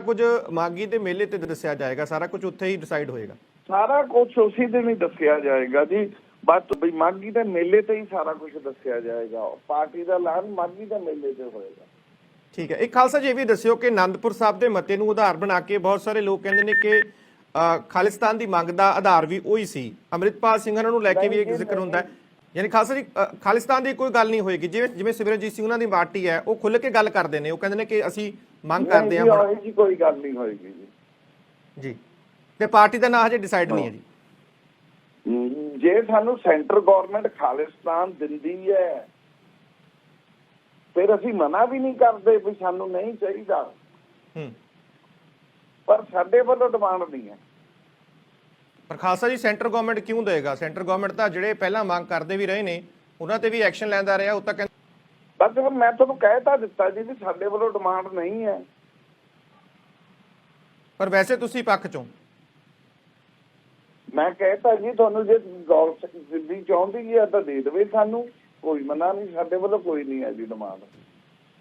ਕੁਝ ਮਾਗੀ ਦੇ ਮੇਲੇ ਤੇ ਦੱਸਿਆ ਜਾਏਗਾ ਸਾਰਾ ਕੁਝ ਉੱਥੇ ਹੀ ਡਿਸਾਈਡ ਹੋਏਗਾ। ਸਾਰਾ ਕੁਝ ਉਸੇ ਦਿਨ ਹੀ ਦੱਸਿਆ ਜਾਏਗਾ ਜੀ। ਬਸ ਵੀ ਮਾਗੀ ਦੇ ਮੇਲੇ ਤੇ ਹੀ ਸਾਰਾ ਕੁਝ ਦੱਸਿਆ ਜਾਏਗਾ। ਪਾਰਟੀ ਦਾ ਐਲਾਨ ਮਾਗੀ ਦੇ ਮੇਲੇ ਤੇ ਹੋਏਗਾ। ਠੀਕ ਹੈ। ਇੱਕ ਖਾਲਸਾ ਜੀ ਇਹ ਵੀ ਦੱਸਿਓ ਕਿ ਆਨੰਦਪੁਰ ਸਾਹਿਬ ਦੇ ਮਤੇ ਨੂੰ ਆਧਾਰ ਬਣਾ ਕੇ ਬਹੁਤ ਸਾਰੇ ਲੋਕ ਕਹਿੰਦੇ ਨੇ ਕਿ ਖਾਲਿਸਤਾਨ ਦੀ ਮੰਗ ਦਾ ਆਧਾਰ ਵੀ ਉਹੀ ਸੀ। ਅੰਮ੍ਰਿਤਪਾਲ ਸਿੰਘ ਉਹਨਾਂ ਨੂੰ ਲੈ ਕੇ ਵੀ ਇੱਕ ਜ਼ਿਕਰ ਹੁੰਦਾ ਹੈ। ਯਾਨੀ ਖਾਲਸਾ ਜੀ ਖਾਲਿਸਤਾਨ ਦੀ ਕੋਈ ਗੱਲ ਨਹੀਂ ਹੋਏਗੀ। ਜਿਵੇਂ ਜਿਵੇਂ ਸਿਮਰਨਜੀਤ ਸਿੰਘ ਉਹਨਾਂ ਦੀ ਪਾਰਟੀ ਹੈ ਉਹ ਖੁੱਲ੍ਹ ਕੇ ਗੱਲ ਕਰਦੇ ਨੇ। ਉਹ ਕਹਿੰਦੇ ਨੇ ਕਿ ਅਸੀਂ ਮੰਗ ਕਰਦੇ ਹਾਂ ਹੁਣ। ਜੀ ਕੋਈ ਗੱਲ ਨਹੀਂ ਹੋਏਗੀ ਜੀ। ਜੀ। ਤੇ ਪਾਰਟੀ ਦਾ ਨਾਂ ਹਜੇ ਡਿਸਾਈਡ ਨਹੀਂ ਹੈ ਜੀ। ਜੇ ਸਾਨੂੰ ਸੈਂਟਰ ਗਵਰਨਮੈਂਟ ਖਾਲਿਸਤਾਨ ਦਿੰਦੀ ਹੈ ਫਿਰ ਅਸੀਂ ਮਨਾ ਵੀ ਨਹੀਂ ਕਰਦੇ ਵੀ ਸਾਨੂੰ ਨਹੀਂ ਚਾਹੀਦਾ। ਹੂੰ। ਪਰ ਸਾਡੇ ਵੱਲੋਂ ਡਿਮਾਂਡ ਨਹੀਂ ਹੈ। ਪਰ ਖਾਲਸਾ ਜੀ ਸੈਂਟਰ ਗਵਰਨਮੈਂਟ ਕਿਉਂ ਦੇਗਾ? ਸੈਂਟਰ ਗਵਰਨਮੈਂਟ ਤਾਂ ਜਿਹੜੇ ਪਹਿਲਾਂ ਮੰਗ ਕਰਦੇ ਵੀ ਰਹੇ ਨੇ ਉਹਨਾਂ ਤੇ ਵੀ ਐਕਸ਼ਨ ਲੈਂਦਾ ਰਿਹਾ ਉਹ ਤਾਂ ਬਸ ਫਿਰ ਮੈਂ ਤੁਹਾਨੂੰ ਕਹਿ ਤਾਂ ਦਿੱਤਾ ਜੀ ਵੀ ਸਾਡੇ ਵੱਲੋਂ ਡਿਮਾਂਡ ਨਹੀਂ ਹੈ। ਪਰ ਵੈਸੇ ਤੁਸੀਂ ਪੱਖ ਚੋਂ। ਮੈਂ ਕਹਿਤਾ ਜੀ ਤੁਹਾਨੂੰ ਜੇ ਗੌਰ ਦਿੱਲੀ ਚਾਹੁੰਦੀ ਹੈ ਤਾਂ ਦੇ ਦੇਵੇ ਸਾਨੂੰ। ਕੋਈ ਮਨਾ ਨਹੀਂ ਸਾਡੇ ਵੱਲੋਂ ਕੋਈ ਨਹੀਂ ਹੈ ਜੀ ਡਿਮਾਂਡ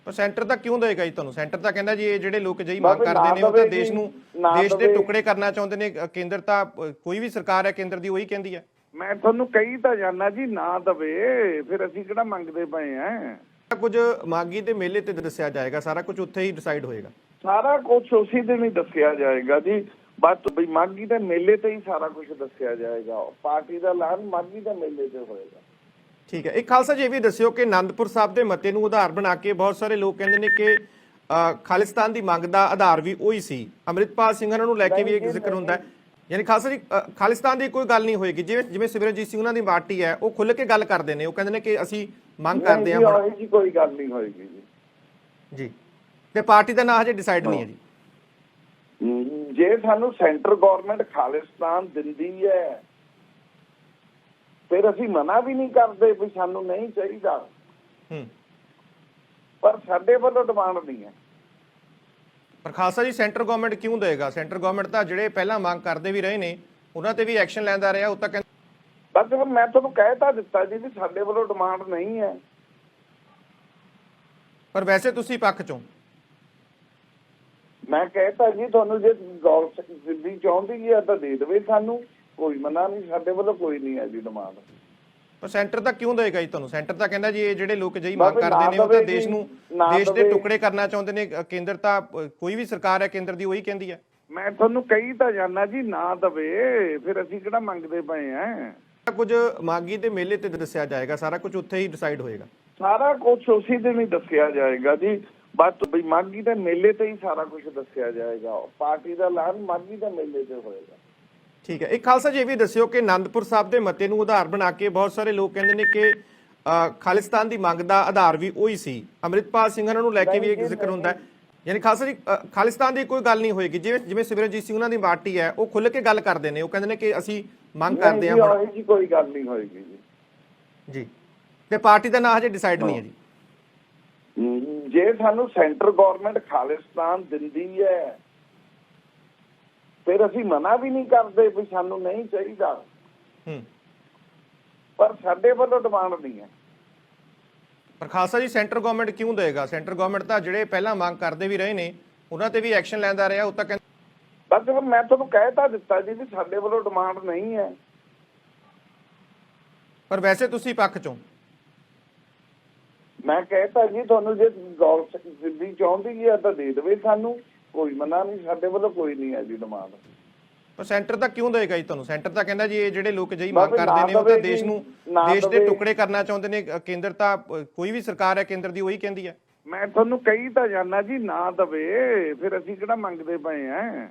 ਪਰ ਸੈਂਟਰ ਤਾਂ ਕਿਉਂ ਦੇਗਾ ਜੀ ਤੁਹਾਨੂੰ? ਸੈਂਟਰ ਤਾਂ ਕਹਿੰਦਾ ਜੀ ਇਹ ਜਿਹੜੇ ਲੋਕ ਜਈ ਮੰਗ ਕਰਦੇ ਨੇ ਉਹ ਤਾਂ ਦੇਸ਼ ਨੂੰ ਦੇਸ਼ ਦੇ। ਟੁਕੜੇ ਕਰਨਾ ਚਾਹੁੰਦੇ ਨੇ। ਕੇਂਦਰ ਤਾਂ ਕੋਈ ਵੀ ਸਰਕਾਰ ਹੈ ਕੇਂਦਰ ਦੀ ਉਹੀ ਕਹਿੰਦੀ ਹੈ। ਮੈਂ ਤੁਹਾਨੂੰ ਕਹੀ ਤਾਂ ਜਾਨਾ ਜੀ ਨਾ ਦਵੇ। ਫਿਰ ਅਸੀਂ ਕਿਹੜਾ ਮੰਗਦੇ ਪਏ ਆ? ਕੁਝ ਮਾਗੀ ਦੇ ਮੇਲੇ ਤੇ ਦੱਸਿਆ ਜਾਏਗਾ ਸਾਰਾ ਕੁਝ ਉੱਥੇ ਹੀ ਡਿਸਾਈਡ ਹੋਏਗਾ। ਸਾਰਾ ਕੁਝ ਉਸੇ ਦਿਨ ਹੀ ਦੱਸਿਆ ਜਾਏਗਾ ਜੀ। ਬਸ ਵੀ ਮਾਗੀ ਦੇ ਮੇਲੇ ਤੇ ਹੀ ਸਾਰਾ ਕੁਝ ਦੱਸਿਆ ਜਾਏਗਾ। ਪਾਰਟੀ ਦਾ ਐਲਾਨ ਮਾਗੀ ਦੇ ਮੇਲੇ ਤੇ ਹੋਏਗਾ। ਠੀਕ ਹੈ। ਇੱਕ ਖਾਲਸਾ ਜੀ ਵੀ ਦੱਸਿਓ ਕਿ ਆਨੰਦਪੁਰ ਸਾਹਿਬ ਦੇ ਮਤੇ ਨੂੰ ਆਧਾਰ ਬਣਾ ਕੇ ਬਹੁਤ ਸਾਰੇ ਲੋਕ ਕਹਿੰਦੇ ਨੇ ਕਿ ਖਾਲਿਸਤਾਨ ਦੀ ਮੰਗ ਦਾ ਆਧਾਰ ਵੀ ਉਹੀ ਸੀ। ਅੰਮ੍ਰਿਤਪਾਲ ਸਿੰਘ ਨੂੰ ਲੈ ਕੇ ਵੀ ਇੱਕ ਜ਼ਿਕਰ ਹੁੰਦਾ ਹੈ। ਯਾਨੀ ਖਾਲਸਾ ਜੀ ਖਾਲਿਸਤਾਨ ਦੀ ਕੋਈ ਗੱਲ ਨਹੀਂ ਹੋਏਗੀ। ਜਿਵੇਂ ਜਿਵੇਂ ਸਿਮਰਨਜੀਤ ਸਿੰਘ ਉਹਨਾਂ ਦੀ ਪਾਰਟੀ ਹੈ ਉਹ ਖੁੱਲ੍ਹ ਕੇ ਗੱਲ ਕਰਦੇ ਨੇ। ਉਹ ਕਹਿੰਦੇ ਨੇ ਕਿ ਅਸੀਂ ਮੰਗ ਕਰਦੇ ਹਾਂ ਹੁਣ। ਜੀ, ਕੋਈ ਗੱਲ ਨਹੀਂ ਹੋਏਗੀ ਜੀ। ਜੀ। ਤੇ ਪਾਰਟੀ ਦਾ ਨਾਂ ਹਜੇ ਡਿਸਾਈਡ ਨਹੀਂ ਹੈ ਜੀ। ਜੇ ਸਾਨੂੰ ਸੈਂਟਰ ਗਵਰਨਮੈਂਟ ਖਾਲਿਸਤਾਨ ਦਿੰਦੀ ਹੈ ਫਿਰ ਅਸੀਂ ਮਨਾ ਵੀ ਨਹੀਂ ਕਰਦੇ ਵੀ ਸਾਨੂੰ ਨਹੀਂ ਚਾਹੀਦਾ। ਹੂੰ। ਪਰ ਸਾਡੇ ਵੱਲੋਂ ਡਿਮਾਂਡ ਨਹੀਂ ਹੈ। ਪਰ ਖਾਲਸਾ ਜੀ ਸੈਂਟਰ ਗਵਰਨਮੈਂਟ ਕਿਉਂ ਦੇਗਾ ਸੈਂਟਰ ਗਵਰਨਮੈਂਟ ਤਾਂ ਜਿਹੜੇ ਪਹਿਲਾਂ ਮੰਗ ਕਰਦੇ ਵੀ ਰਹੇ ਨੇ ਉਹਨਾਂ ਤੇ ਵੀ ਐਕਸ਼ਨ ਲੈਂਦਾ ਰਿਹਾ ਉਹ ਤਾਂ ਕਹਿੰਦੇ ਬਸ ਫਿਰ ਮੈਂ ਤੁਹਾਨੂੰ ਕਹਿ ਤਾਂ ਦਿੱਤਾ ਜੀ ਵੀ ਸਾਡੇ ਵੱਲੋਂ ਡਿਮਾਂਡ ਨਹੀਂ ਹੈ। ਪਰ ਵੈਸੇ ਤੁਸੀਂ ਪੱਖ ਚੋਂ ਮੈਂ ਕਹਿਤਾ ਜੀ ਤੁਹਾਨੂੰ ਜੇ ਗੌਰ ਦਿੱਲੀ ਚਾਹੁੰਦੀ ਹੈ ਤਾਂ ਦੇ ਦੇਵੇ ਸਾਨੂੰ। ਕੋਈ ਮਨਾ ਨਹੀਂ ਸਾਡੇ ਵੱਲੋਂ ਕੋਈ ਨਹੀਂ ਹੈ ਜੀ ਡਿਮਾਂਡ ਪਰ ਸੈਂਟਰ ਤਾਂ ਕਿਉਂ ਦੇਗਾ ਜੀ ਤੁਹਾਨੂੰ? ਸੈਂਟਰ ਤਾਂ ਕਹਿੰਦਾ ਜੀ ਇਹ ਜਿਹੜੇ ਲੋਕ ਜਈ ਮੰਗ ਕਰਦੇ ਨੇ ਉਹ ਤਾਂ ਦੇਸ਼ ਨੂੰ ਦੇਸ਼ ਦੇ। ਟੁਕੜੇ ਕਰਨਾ ਚਾਹੁੰਦੇ ਨੇ। ਕੇਂਦਰ ਤਾਂ ਕੋਈ ਵੀ ਸਰਕਾਰ ਹੈ ਕੇਂਦਰ ਦੀ ਉਹੀ ਕਹਿੰਦੀ ਹੈ। ਮੈਂ ਤੁਹਾਨੂੰ ਕਹੀ ਤਾਂ ਜਾਨਾ ਜੀ ਨਾ ਦਵੇ। ਫਿਰ ਅਸੀਂ ਕਿਹੜਾ ਮੰਗਦੇ ਪਏ ਆ? ਕੁਝ ਮਾਗੀ ਦੇ ਮੇਲੇ ਤੇ ਦੱਸਿਆ ਜਾਏਗਾ ਸਾਰਾ ਕੁਝ ਉੱਥੇ ਹੀ ਡਿਸਾਈਡ ਹੋਏਗਾ। ਸਾਰਾ ਕੁਝ ਉਸੇ ਦਿਨ ਹੀ ਦੱਸਿਆ ਜਾਏਗਾ ਜੀ। ਬਸ ਵੀ ਮਾਗੀ ਦੇ ਮੇਲੇ ਤੇ ਹੀ ਸਾਰਾ ਕੁਝ ਦੱਸਿਆ ਜਾਏਗਾ। ਪਾਰਟੀ ਦਾ ਐਲਾਨ ਮਾਗੀ ਦੇ ਮੇਲੇ ਤੇ ਹੋਏਗਾ। ਠੀਕ ਹੈ। ਇੱਕ ਖਾਲਸਾ ਜੀ ਇਹ ਵੀ ਦੱਸਿਓ ਕਿ ਆਨੰਦਪੁਰ ਸਾਹਿਬ ਦੇ ਮਤੇ ਨੂੰ ਆਧਾਰ ਬਣਾ ਕੇ ਬਹੁਤ ਸਾਰੇ ਲੋਕ ਕਹਿੰਦੇ ਨੇ ਕਿ ਖਾਲਿਸਤਾਨ ਦੀ ਮੰਗ ਦਾ ਆਧਾਰ ਵੀ ਉਹੀ ਸੀ। ਅੰਮ੍ਰਿਤਪਾਲ ਸਿੰਘ ਉਹਨਾਂ ਨੂੰ ਲੈ ਕੇ ਵੀ ਇੱਕ ਜ਼ਿਕਰ ਹੁੰਦਾ ਹੈ। ਯਾਨੀ ਖਾਲਸਾ ਜੀ ਖਾਲਿਸਤਾਨ ਦੀ ਕੋਈ ਗੱਲ ਨਹੀਂ ਹੋਏਗੀ। ਜਿਵੇਂ ਜਿਵੇਂ ਸਿਮਰਨਜੀਤ ਸਿੰਘ ਉਹਨਾਂ ਦੀ ਪਾਰਟੀ ਹੈ ਉਹ ਖੁੱਲ੍ਹ ਕੇ ਗੱਲ ਕਰਦੇ ਨੇ। ਉਹ ਕਹਿੰਦੇ ਨੇ ਕਿ ਅਸੀਂ ਮੰਗ ਕਰਦੇ ਹਾਂ ਹੁਣ। ਨਹੀਂ ਜੀ ਕੋਈ ਗੱਲ ਨਹੀਂ ਹੋਏਗੀ ਜੀ। ਜੀ। ਤੇ ਪਾਰਟੀ ਦਾ ਨਾਂ ਹਜੇ ਡਿਸਾਈਡ ਨਹੀਂ ਹੈ ਜੀ। ਜੇ ਸਾਨੂੰ ਸੈਂਟਰ ਗਵਰਨਮੈਂਟ ਖਾਲਿਸਤਾਨ ਦਿੰਦੀ ਹੈ ਫਿਰ ਅਸੀਂ ਮਨਾ ਵੀ ਨਹੀਂ ਕਰਦੇ ਵੀ ਸਾਨੂੰ ਨਹੀਂ ਚਾਹੀਦਾ। ਹੂੰ। ਪਰ ਸਾਡੇ ਵੱਲੋਂ ਡਿਮਾਂਡ ਨਹੀਂ ਹੈ। ਪਰ ਖਾਲਸਾ ਜੀ ਸੈਂਟਰ ਗਵਰਨਮੈਂਟ ਕਿਉਂ ਦੇਗਾ? ਸੈਂਟਰ ਗਵਰਨਮੈਂਟ ਤਾਂ ਜਿਹੜੇ ਪਹਿਲਾਂ ਮੰਗ ਕਰਦੇ ਵੀ ਰਹੇ ਨੇ ਉਹਨਾਂ ਤੇ ਵੀ ਐਕਸ਼ਨ ਲੈਂਦਾ ਰਿਹਾ ਉਹ ਤਾਂ ਕਹਿੰਦੇ ਬਸ ਮੈਂ ਤੁਹਾਨੂੰ ਕਹਿ ਤਾਂ ਦਿੱਤਾ ਜੀ ਵੀ ਸਾਡੇ ਵੱਲੋਂ ਡਿਮਾਂਡ ਨਹੀਂ ਹੈ। ਪਰ ਵੈਸੇ ਤੁਸੀਂ ਪੱਖ ਚੋਂ ਮੈਂ ਕਹਿਤਾ ਜੀ ਤੁਹਾਨੂੰ ਜੇ ਗੌਰ ਦਿੱਲੀ ਚਾਹੁੰਦੀ ਹੈ ਤਾਂ ਦੇ ਦੇਵੇ ਸਾਨੂੰ। ਕੋਈ ਮਨਾ ਨਹੀਂ ਸਾਡੇ ਵੱਲੋਂ ਕੋਈ ਨਹੀਂ ਹੈ ਜੀ ਡਿਮਾਂਡ ਪਰ ਸੈਂਟਰ ਤਾਂ ਕਿਉਂ ਦੇਗਾ ਜੀ ਤੁਹਾਨੂੰ? ਸੈਂਟਰ ਤਾਂ ਕਹਿੰਦਾ ਜੀ ਇਹ ਜਿਹੜੇ ਲੋਕ ਜਈ ਮੰਗ ਕਰਦੇ ਨੇ ਉਹ ਤਾਂ ਦੇਸ਼ ਨੂੰ ਦੇਸ਼ ਦੇ। ਟੁਕੜੇ ਕਰਨਾ ਚਾਹੁੰਦੇ ਨੇ ਕੇਂਦਰ ਤਾਂ ਕੋਈ ਵੀ ਸਰਕਾਰ ਹੈ ਕੇਂਦਰ ਦੀ ਉਹੀ ਕਹਿੰਦੀ ਹੈ। ਮੈਂ ਤੁਹਾਨੂੰ ਕਹੀ ਤਾਂ ਜਾਨਾ ਜੀ ਨਾ ਦਵੇ ਫਿਰ ਅਸੀਂ ਕਿਹੜਾ ਮੰਗਦੇ ਪਏ ਆ?